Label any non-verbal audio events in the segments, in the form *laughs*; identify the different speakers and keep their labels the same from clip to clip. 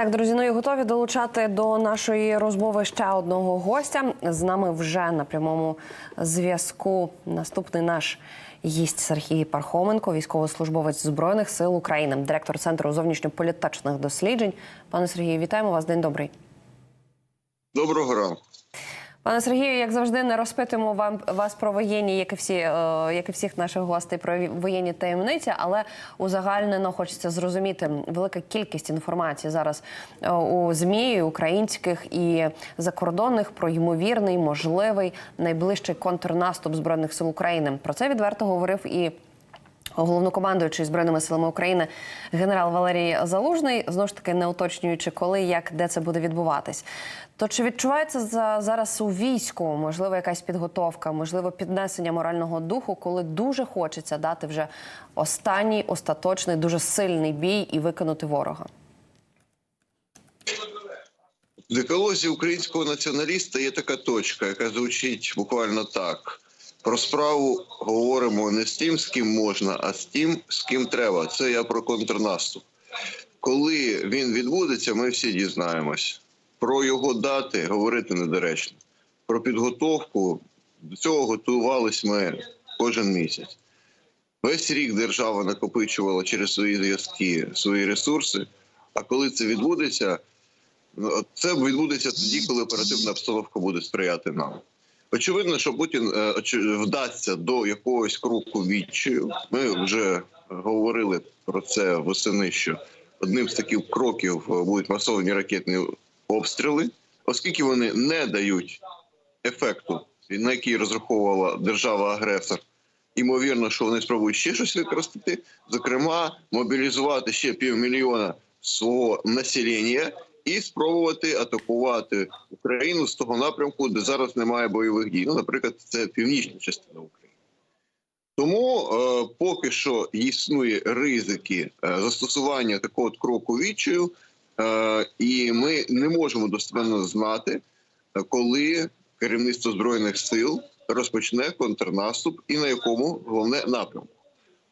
Speaker 1: Так, друзі, ну і готові долучати до нашої розмови ще одного гостя. З нами вже на прямому зв'язку наступний наш гість Сергій Пархоменко, військовослужбовець збройних сил України, директор центру зовнішньополітичних досліджень. Пане Сергію, вітаємо вас. День добрий.
Speaker 2: Доброго ранку.
Speaker 1: Пане Сергію, як завжди, не розпитуємо вам вас про воєнні, як і всі, е, як і всіх наших гостей, про воєнні таємниці, але узагальнено хочеться зрозуміти велика кількість інформації зараз е, у змі українських і закордонних про ймовірний, можливий найближчий контрнаступ збройних сил України. Про це відверто говорив і. Головнокомандуючий збройними силами України генерал Валерій Залужний, знову ж таки не уточнюючи, коли, як, де це буде відбуватись. То чи відчувається за зараз у війську можливо якась підготовка, можливо, піднесення морального духу, коли дуже хочеться дати вже останній остаточний, дуже сильний бій і виконати ворога?
Speaker 2: В декалозі українського націоналіста є така точка, яка звучить буквально так: про справу говоримо не з тим, з ким можна, а з тим, з ким треба. Це я про контрнаступ. Коли він відбудеться, ми всі дізнаємось. Про його дати говорити недоречно. Про підготовку до цього готувались ми кожен місяць. Весь рік держава накопичувала через свої зв'язки свої ресурси. А коли це відбудеться, Ну, Це відбудеться тоді, коли оперативна обстановка буде сприяти нам. Очевидно, що Путін е, вдасться до якогось кроку відчаю. Ми вже говорили про це восени, що одним з таких кроків е, будуть масовані ракетні обстріли, оскільки вони не дають ефекту, на який розраховувала держава-агресор. Ймовірно, що вони спробують ще щось використати, зокрема, мобілізувати ще півмільйона свого населення і спробувати атакувати Україну з того напрямку, де зараз немає бойових дій. Ну, наприклад, це північна частина України. Тому е, поки що існує ризики е, застосування такого кроку відчаю, е, і ми не можемо достеменно знати, коли керівництво збройних сил розпочне контрнаступ і на якому головне напрямку.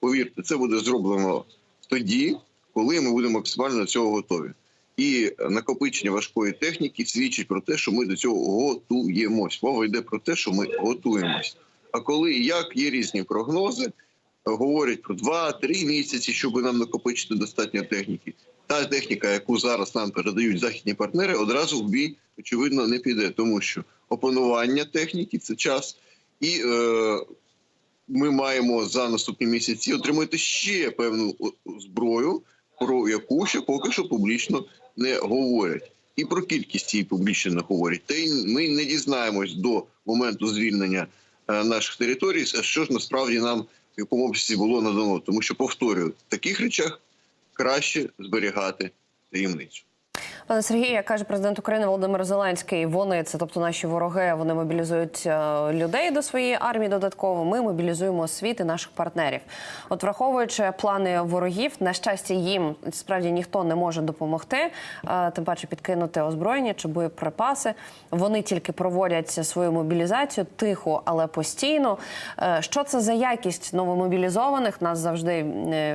Speaker 2: Повірте, це буде зроблено тоді, коли ми будемо максимально до цього готові. І накопичення важкої техніки свідчить про те, що ми до цього готуємось. Мова йде про те, що ми готуємось. А коли і як є різні прогнози, говорять про 2-3 місяці, щоб нам накопичити достатньо техніки. Та техніка, яку зараз нам передають західні партнери, одразу в бій очевидно не піде, тому що опанування техніки це час, і е, ми маємо за наступні місяці отримати ще певну зброю, про яку ще поки що публічно не говорять. І про кількість її публічно не говорять. Та й ми не дізнаємось до моменту звільнення е, наших територій, а що ж насправді нам в якому обсязі було надано. Тому що повторюю, в таких речах краще зберігати таємницю.
Speaker 1: Пане Сергію, як каже президент України Володимир Зеленський, вони це, тобто наші вороги, вони мобілізують е, людей до своєї армії додатково. Ми мобілізуємо світ і наших партнерів. От враховуючи плани ворогів, на щастя, їм справді ніхто не може допомогти, е, тим паче підкинути озброєння чи боєприпаси. Вони тільки проводять свою мобілізацію тихо, але постійно. Е, Що це за якість новомобілізованих? Нас завжди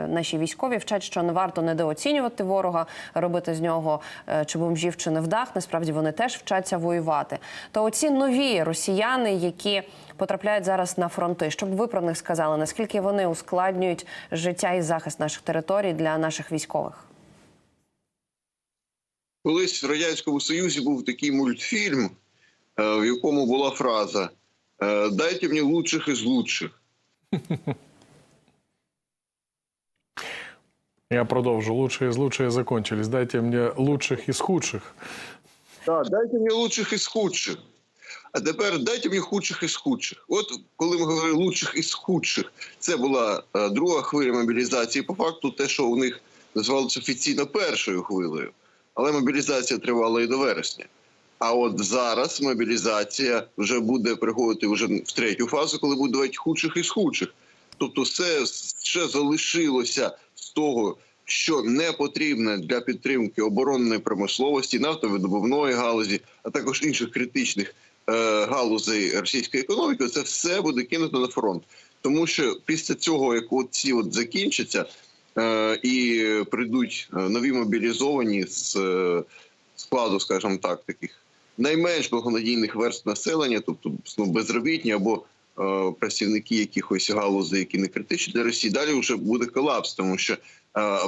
Speaker 1: наші військові вчать, що не варто недооцінювати ворога, робити з нього чи бомжів, чи невдах. Насправді вони теж вчаться воювати. То оці нові росіяни, які потрапляють зараз на фронти, щоб ви про них сказали, наскільки вони ускладнюють життя і захист наших територій для наших військових?
Speaker 2: Колись в Радянському Союзі був такий мультфільм, е, в якому була фраза е, Дайте мені лучших із лучших. *laughs*
Speaker 3: Я продолжу. Лучшие из лучшие закончились. Дайте мне лучших из худших.
Speaker 2: Так, дайте мені лучших із худших. А тепер дайте мені худших із худших. От коли ми говорили лучших із худших, це була е, друга хвиля мобілізації. По факту, те, що у них називалося офіційно першою хвилею, але мобілізація тривала і до вересня. А от зараз мобілізація вже буде приходити вже в третю фазу, коли будуть худших із худших. Тобто, все ще залишилося з того, що не потрібне для підтримки оборонної промисловості, нафтовидобувної галузі, а також інших критичних е, галузей російської економіки, це все буде кинуто на фронт. Тому що після цього, як ці от закінчаться, е, і прийдуть е, нові мобілізовані з складу, скажімо так, таких найменш благонадійних верств населення, тобто ну, безробітні або працівники якихось галузей, які не критичні для Росії, далі вже буде колапс, тому що е,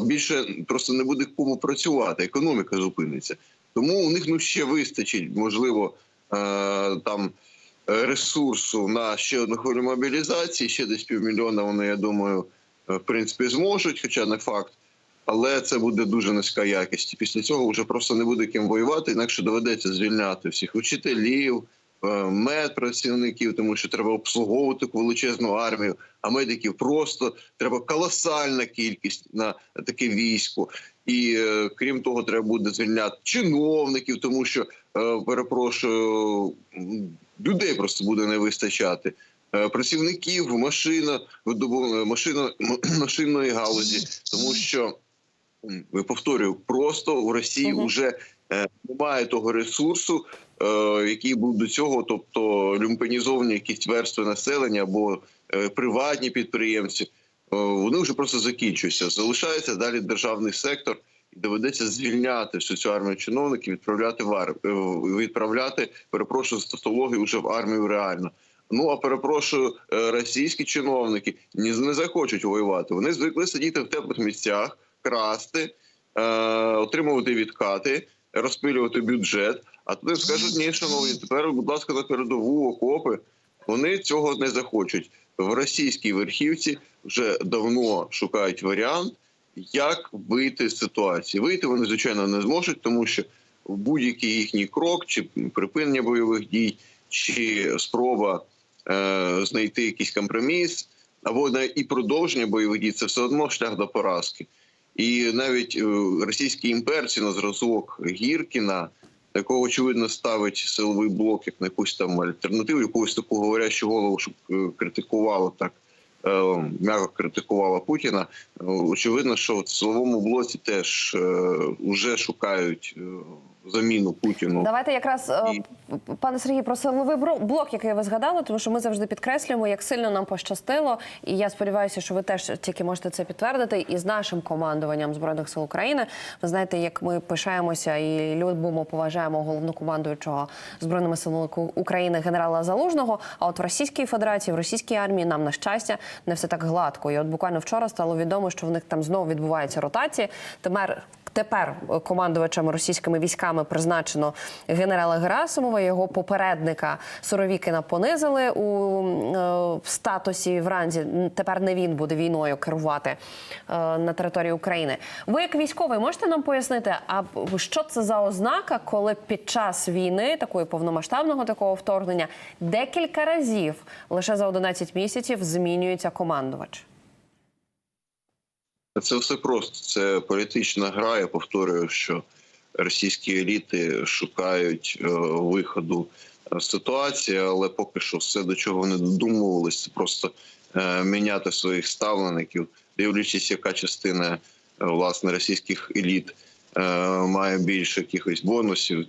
Speaker 2: більше просто не буде кому працювати, економіка зупиниться. Тому у них ну ще вистачить, можливо, е, там е, ресурсу на ще одну хвилю мобілізації. Ще десь півмільйона вони, я думаю, е, в принципі, зможуть, хоча не факт. Але це буде дуже низька якість. Після цього вже просто не буде ким воювати, інакше доведеться звільняти всіх учителів, е, медпрацівників, тому що треба обслуговувати таку величезну армію. А медиків просто треба колосальна кількість на таке військо. І е, крім того, треба буде звільняти чиновників, тому що е, перепрошую, людей просто буде не вистачати. Е, Працівників машина, машина *clears throat* машинної галузі, тому що ви повторюю, просто у Росії вже е, немає того ресурсу, е, який був до цього, тобто люмпенізовані якісь верстви населення або е, приватні підприємці. Е, Вони вже просто закінчуються. Залишається далі державний сектор, доведеться звільняти всю цю армію чиновників, відправляти в ар... е, відправляти, перепрошую, з тавтології вже в армію реально. Ну а перепрошую, е, російські чиновники ні не захочуть воювати. Вони звикли сидіти в теплих місцях, красти, е, отримувати відкати, розпилювати бюджет. А туди скажуть, ні, шановні, тепер, будь ласка, на передову окопи. Вони цього не захочуть. В російській верхівці вже давно шукають варіант, як вийти з ситуації. Вийти вони звичайно не зможуть, тому що будь-який їхній крок, чи припинення бойових дій, чи спроба е, знайти якийсь компроміс, або і продовження бойових дій це все одно шлях до поразки. І навіть е, російські імперці на зразок Гіркіна, якого очевидно ставить силовий блок як на якусь там альтернативу, якусь таку говорящу голову, щоб е, критикувала так. е, М'яко критикувала Путіна. Очевидно, що в силовому блоці теж вже шукають заміну Путіну.
Speaker 1: Давайте якраз е,
Speaker 2: І-
Speaker 1: пане Сергій, про силовий блок, який ви згадали, тому що ми завжди підкреслюємо, як сильно нам пощастило. І я сподіваюся, що ви теж тільки можете це підтвердити. І з нашим командуванням збройних сил України, ви знаєте, як ми пишаємося і любимо, поважаємо головнокомандуючого збройними силами України генерала Залужного. А от в Російській Федерації, в російській армії нам на щастя не все так гладко. І от буквально вчора стало відомо, що в них там знову відбуваються ротації. Тепер Тепер командувачем російськими військами призначено генерала Герасимова. Його попередника Суровікіна понизили у е, статусі в ранзі. Тепер не він буде війною керувати е, на території України. Ви, як військовий, можете нам пояснити, а що це за ознака, коли під час війни, такої повномасштабного такого вторгнення, декілька разів лише за 11 місяців змінюється командувач?
Speaker 2: Це все просто. Це політична гра. Я повторюю, що російські еліти шукають е, виходу з ситуації, але поки що все до чого вони додумувалися, це просто е, міняти своїх ставлеників, дивлячись, яка частина е, власне російських еліт е, має більше якихось бонусів.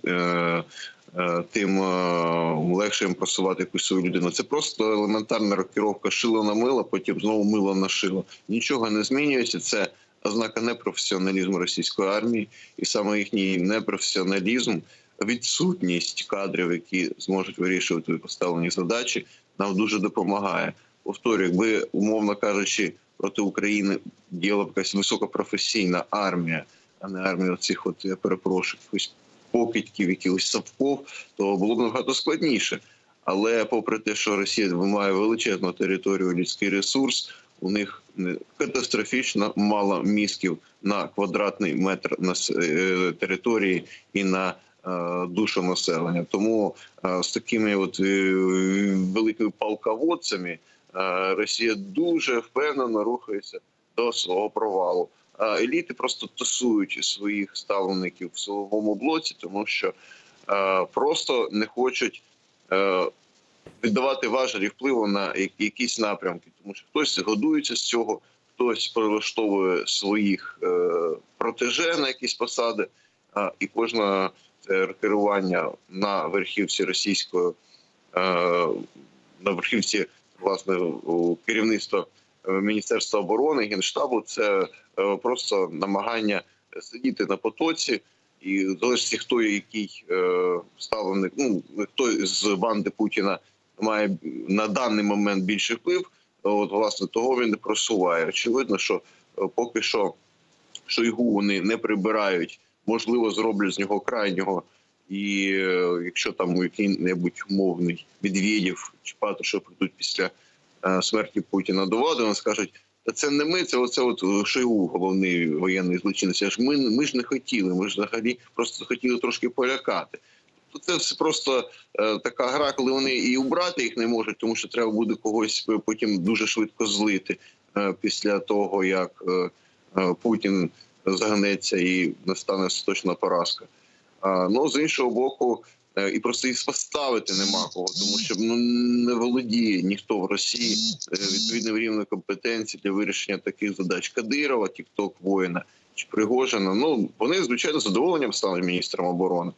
Speaker 2: Е, Тим е, легше їм просувати якусь свою людину. Це просто елементарна рокіровка шило на мило, потім знову мило на шило. Нічого не змінюється. Це ознака непрофесіоналізму російської армії, і саме їхній непрофесіоналізм, відсутність кадрів, які зможуть вирішувати поставлені задачі, нам дуже допомагає. Повторюю, якби умовно кажучи, проти України діяла б якась високопрофесійна армія, а не армія цих, от я перепрошую, якихось покидьків, якихось савков, то було б набагато складніше. Але попри те, що Росія має величезну територію, людський ресурс, у них не- катастрофічно мало мізків на квадратний метр на е, території і на е, душу населення. Тому е, з такими от е, великими палководцями е, Росія дуже впевнено рухається до свого провалу. А еліти просто тасують своїх ставлеників в силовому блоці, тому що е, просто не хочуть е, віддавати важелі впливу на якісь напрямки, тому що хтось годується з цього, хтось прилаштовує своїх е, протеже на якісь посади, і кожне е, керування на верхівці російської, е, на верхівці власне керівництва е, Міністерства оборони, генштабу, це е, просто намагання сидіти на потоці. І залежить, хто який е, ставленик, ну хто з банди Путіна має на даний момент більший вплив. От власне того він не просуває. Очевидно, що е, поки що Шойгу вони не прибирають, можливо, зроблять з нього крайнього. І якщо там який-небудь умовний Медведєв чи Патрушев прийдуть після смерті Путіна до влади, вони скажуть, та це не ми, це оце от е, Шойгу, головний воєнний злочинець. Аж ми, ми ж не хотіли, ми ж взагалі просто хотіли трошки полякати. То це все просто е, така гра, коли вони і убрати їх не можуть, тому що треба буде когось е, потім дуже швидко злити е, після того, як е, е, Путін загнеться і настане остаточна поразка. А, ну з іншого боку, е, і просто їх поставити нема кого, тому що ну не володіє ніхто в Росії е, відповідним рівнем компетенції для вирішення таких задач Кадирова, Тікток воїна чи Пригожина. Ну вони звичайно задоволенням стануть міністром оборони.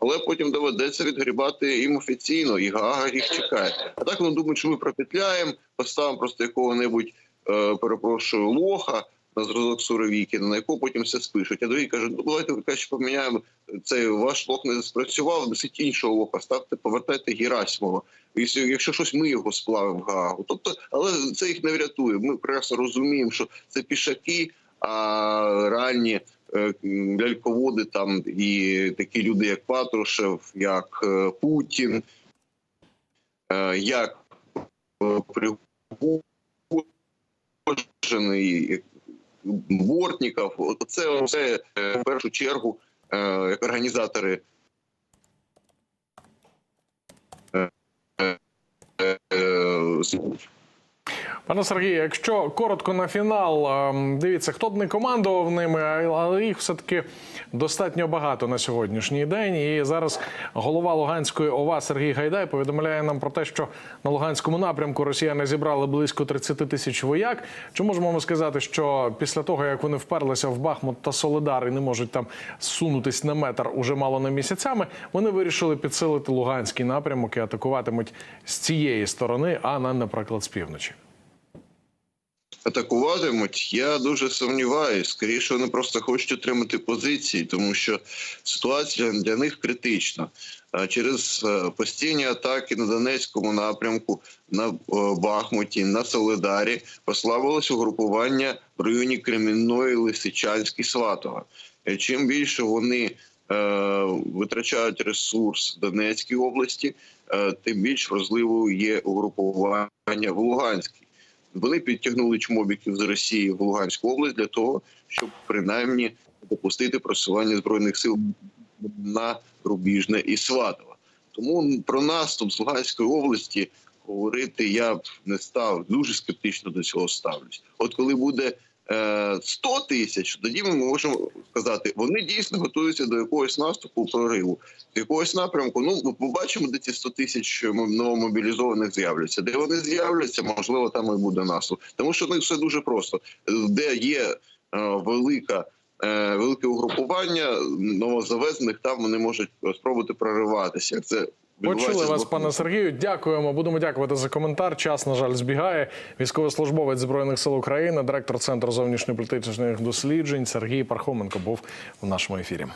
Speaker 2: Але потім доведеться відгрібати їм офіційно, і Гаага їх чекає. А так вони думають, що ми пропетляємо, поставимо просто якого-небудь, е, перепрошую, лоха на зразок Суровікіна, на якого потім все спишуть. А другі кажуть, ну давайте краще поміняємо цей ваш лох не спрацював, несіть іншого лоха, ставте, повертайте Герасимова. Якщо, щось ми його сплавимо в Гаагу. Тобто, але це їх не врятує. Ми прекрасно розуміємо, що це пішаки, а реальні е, ляльководи там і такі люди, як Патрушев, як е, Путін, е, як Пригожин, Бортніков. Це все е, в першу чергу як організатори е, е, е,
Speaker 3: Пане Сергію, якщо коротко на фінал, ем, дивіться, хто б не командував ними, але їх все-таки достатньо багато на сьогоднішній день. І зараз голова Луганської ОВА Сергій Гайдай повідомляє нам про те, що на Луганському напрямку росіяни зібрали близько 30 тисяч вояк. Чи можемо ми сказати, що після того, як вони вперлися в Бахмут та Солидар і не можуть там сунутись на метр уже мало не місяцями, вони вирішили підсилити Луганський напрямок і атакуватимуть з цієї сторони, а не, наприклад, з півночі.
Speaker 2: Атакуватимуть, я дуже сумніваюся. Скоріше, вони просто хочуть отримати позиції, тому що ситуація для них критична. Через е, постійні атаки на Донецькому напрямку, на е, Бахмуті, на Солидарі послабилось угрупування в районі Кремінної, Лисичанськ і Сватова. Е, Чим більше вони витрачають ресурс в Донецькій області, тим більш вразливою є угрупування в Луганській. Вони підтягнули чмобіків з Росії в Луганську область для того, щоб принаймні допустити просування збройних сил на Рубіжне і Сватово. Тому про наступ з Луганської області говорити я б не став. Дуже скептично до цього ставлюсь. От коли буде 100 тисяч, тоді ми можемо сказати, вони дійсно готуються до якогось наступу прориву, з якогось напрямку. Ну ми побачимо, де ці 100 тисяч новомобілізованих з'являться. Де вони з'являться, можливо, там і буде наступ. Тому що ну, все дуже просто. Де є е, велика. е, Велике угрупування новозавезених там вони можуть спробувати прориватися. Це
Speaker 3: Почули вас, пане Сергію. Дякуємо. Будемо дякувати за коментар. Час, на жаль, збігає. Військовослужбовець збройних сил України, директор центру зовнішньополітичних досліджень Сергій Пархоменко був у нашому ефірі.